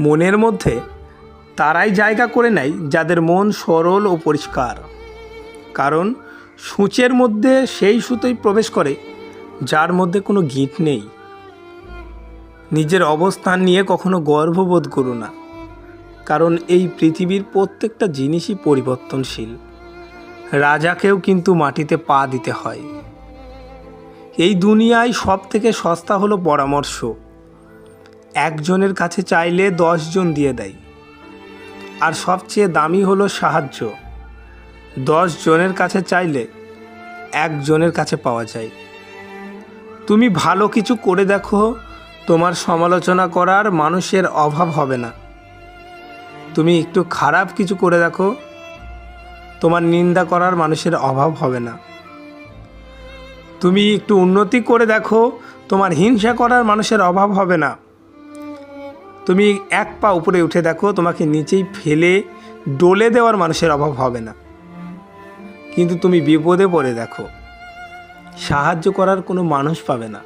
মনের মধ্যে তারাই জায়গা করে নেয় যাদের মন সরল ও পরিষ্কার। কারণ সূচের মধ্যে সেই সুতোই প্রবেশ করে, যার মধ্যে কোনো গিঁট নেই। নিজের অবস্থান নিয়ে কখনো গর্ববোধ করো না, কারণ এই পৃথিবীর প্রত্যেকটা জিনিসই পরিবর্তনশীল। রাজাকেও কিন্তু মাটিতে পা দিতে হয়। এই দুনিয়ায় সব থেকে সস্তা হলো পরামর্শ। একজনের কাছে চাইলে দশজন দিয়ে দেয়। আর সবচেয়ে দামি হলো সাহায্য। দশ জনের কাছে চাইলে একজনের কাছে পাওয়া যায়। তুমি ভালো কিছু করে দেখো, তোমার সমালোচনা করার মানুষের অভাব হবে না। তুমি একটু খারাপ কিছু করে দেখো, তোমার নিন্দা করার মানুষের অভাব হবে না। তুমি একটু উন্নতি করে দেখো, তোমার হিংসা করার মানুষের অভাব হবে না। তুমি এক পা উপরে উঠে দেখো, তোমাকে নিচেই ফেলে ডলে দেওয়ার মানুষের অভাব হবে না। কিন্তু তুমি বিপদে পড়ে দেখো। সাহায্য করার কোনো মানুষ পাবে না।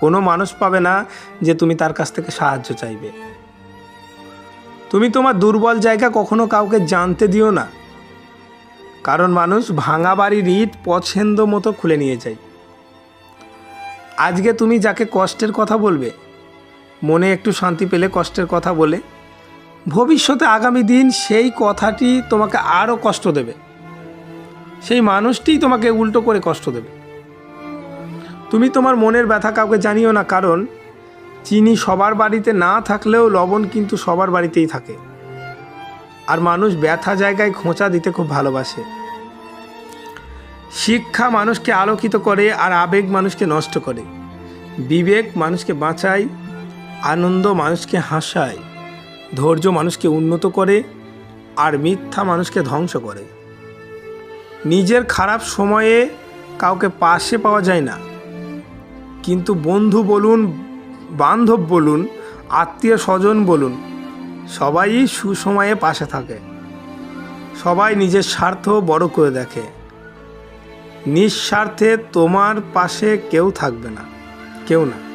কোনো মানুষ পাবে না যে তুমি তার কাছ থেকে সাহায্য চাইবে। তুমি তোমার দুর্বল জায়গা কখনো কাউকে জানতে দিও না। কারণ মানুষ ভাঙা বাড়ির ইট পছন্দ মতো খুলে নিয়ে যায়। আজকে তুমি যাকে কষ্টের কথা বলবে মনে একটু শান্তি পেলে কষ্টের কথা বলে, ভবিষ্যতে আগামী দিন সেই কথাটি তোমাকে আরও কষ্ট দেবে। সেই মানুষটিই তোমাকে উল্টো করে কষ্ট দেবে। তুমি তোমার মনের ব্যথা কাউকে জানিও না, কারণ চিনি সবার বাড়িতে না থাকলেও লবণ কিন্তু সবার বাড়িতেই থাকে। আর মানুষ ব্যথা জায়গায় খোঁচা দিতে খুব ভালোবাসে। শিক্ষা মানুষকে আলোকিত করে আর আবেগ মানুষকে নষ্ট করে। বিবেক মানুষকে বাঁচায় আনন্দ মানুষকে হাসায়, ধৈর্য মানুষকে উন্নত করে, আর মিথ্যা মানুষকে ধ্বংস করে। নিজের খারাপ সময়ে কাউকে পাশে পাওয়া যায় না। কিন্তু বন্ধু বলুন, বান্ধব বলুন, আত্মীয় স্বজন বলুন, সবাই সুসময়ে পাশে থাকে। সবাই নিজের স্বার্থ বড় করে দেখে। নিঃস্বার্থে তোমার পাশে কেউ থাকবে না, কেউ না।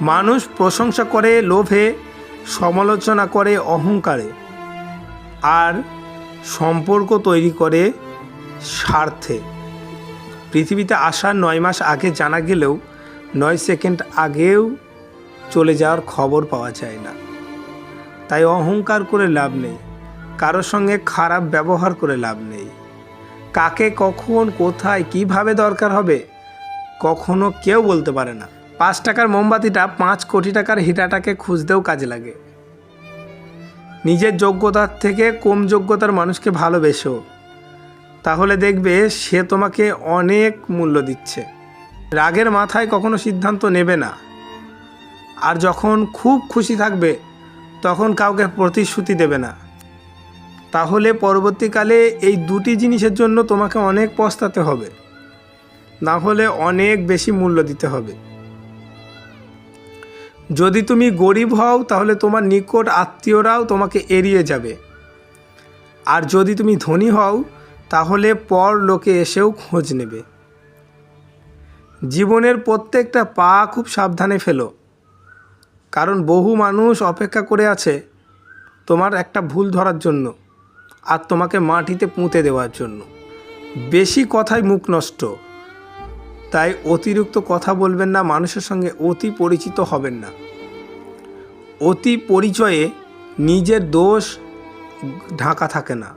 মানুষ প্রশংসা করে, লোভে, সমালোচনা করে, অহংকারে। আর সম্পর্ক তৈরি করে স্বার্থে। পৃথিবীতে আসার নয় মাস আগে জানা গেলেও নয় সেকেন্ড আগেও চলে যাওয়ার খবর পাওয়া যায় না। তাই অহংকার করে লাভ নেই। কারোর সঙ্গে খারাপ ব্যবহার করে লাভ নেই। কাকে, কখন, কোথায়, কীভাবে দরকার হবে, কখনো কেউ বলতে পারে না। পাঁচ টাকার মোমবাতিটা পাঁচ কোটি টাকার হিটাটাকে খুঁজতেও কাজে লাগে। নিজের যোগ্যতার থেকে কম যোগ্যতার মানুষকে ভালোবেসো। তাহলে দেখবে সে তোমাকে অনেক মূল্য দিচ্ছে। রাগের মাথায় কখনো সিদ্ধান্ত নেবে না। আর যখন খুব খুশি থাকবে, তখন কাউকে প্রতিশ্রুতি দেবে না। তাহলে পরবর্তীকালে এই দুটি জিনিসের জন্য তোমাকে অনেক পস্তাতে হবে। না হলে অনেক বেশি মূল্য দিতে হবে। যদি তুমি গরিব হও, তাহলে তোমার নিকট আত্মীয়রাও তোমাকে এড়িয়ে যাবে। আর যদি তুমি ধনী হও, তাহলে পর লোকে এসেও খোঁজ নেবে। জীবনের প্রত্যেকটা পা খুব সাবধানে ফেলো। কারণ বহু মানুষ অপেক্ষা করে আছে তোমার একটা ভুল ধরার জন্য আর তোমাকে মাটিতে পুঁতে দেওয়ার জন্য। বেশি কথায় মুখ নষ্ট। তাই অতিরিক্ত কথা বলবেন না, মানুষের সঙ্গে অতি পরিচিত হবেন না। অতি পরিচয়ে নিজের দোষ ঢাকা থাকে না।